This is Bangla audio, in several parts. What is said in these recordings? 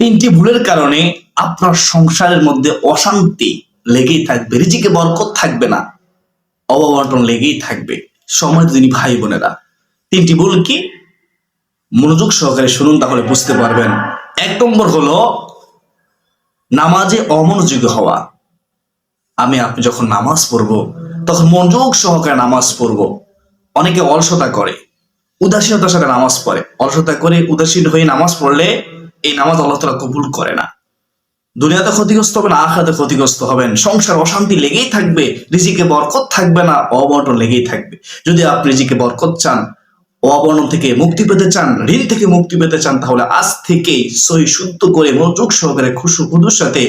তিনটি ভুলের কারণে আপনার সংসারের মধ্যে অশান্তি লেগেই থাকবে, রিজিকে বরকত থাকবে না অববন্টন লেগেই থাকবে। সময় তিনি ভাই বোনেরা। তিনটি ভুল কি? মনোযোগ সহকারে শুনুন তাহলে বুঝতে পারবেন। এক নম্বর হলো, নামাজে অমনোযোগী হওয়া। আমি আপনি যখন নামাজ পড়ব, তখন মনোযোগ সহকারে নামাজ পড়ব। অনেকে অলসতা করে, উদাসীনতার সাথে নামাজ পড়ে। অলসতা করে উদাসীন হয়ে নামাজ পড়লে এই নামাজ আল্লাহ তালা কবুল করে না। দুনিয়াতে ক্ষতিগ্রস্ত হবেন আখাতে ক্ষতিগ্রস্ত হবেন। সংসার অশান্তি লেগেই থাকবে, রিজিকে বরকত থাকবে না অবর্ণন লেগেই থাকবে। যদি আপনি রিজিকে বরকত চান অবর্ণন থেকে মুক্তি পেতে চান, ঋণ থেকে মুক্তি পেতে চান, তাহলে আজ থেকেই সহি, শুদ্ধ করে মনোযোগ সহকারে খুশু, খুদুর সাথে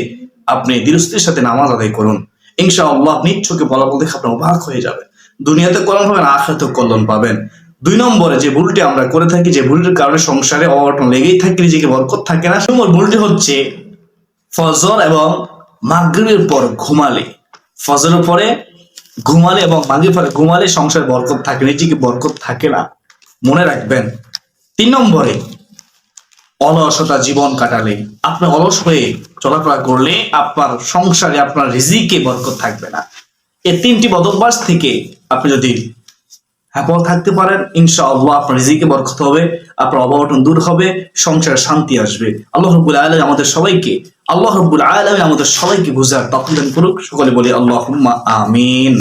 আপনি দৃষ্টির সাথে নামাজ আদায় করুন। ইনশাআল্লাহ আপনি চোখে ফলাফল দেখে আপনার অবাক হয়ে যাবে। দুনিয়াতে কল্যাণ পাবেন আখাতে কল্যাণ পাবেন। দুই নম্বরে যে ভুলটি আমরা করে থাকি, যে ভুলটির কারণে সংসারে অঘটন লেগেই থাকে, নিজেকে বরকত থাকে না। নম্বর ভুলটি হচ্ছে ফজর এবং মাগরিবের পর ঘুমালে। ফজরের পরে ঘুমালে এবং মাগরিবের পরে ঘুমালে সংসারে বরকত থাকে, নিজেকে বরকত থাকে না। মনে রাখবেন, তিন নম্বরে অলসতা জীবন কাটালে। আপনি অলস হয়ে চলাফেরা করলে আপনার সংসারে আপনার রিজিকে বরকত থাকবে না। এই তিনটি বদভ্যাস থেকে আপনি যদি হ্যাপল থাকতে পারেন, ইনশাআল্লাহ আপনার রিজিকে বরকত হবে, আপনার অভাবটন দূর হবে, সংসারে শান্তি আসবে। আল্লাহ রব্বুল আলম আমাদের সবাইকে, আল্লাহ রব্বুল আলম আমাদের সবাইকে বুঝার তখন করুক। সকলে বলি আল্লাহ আমিন।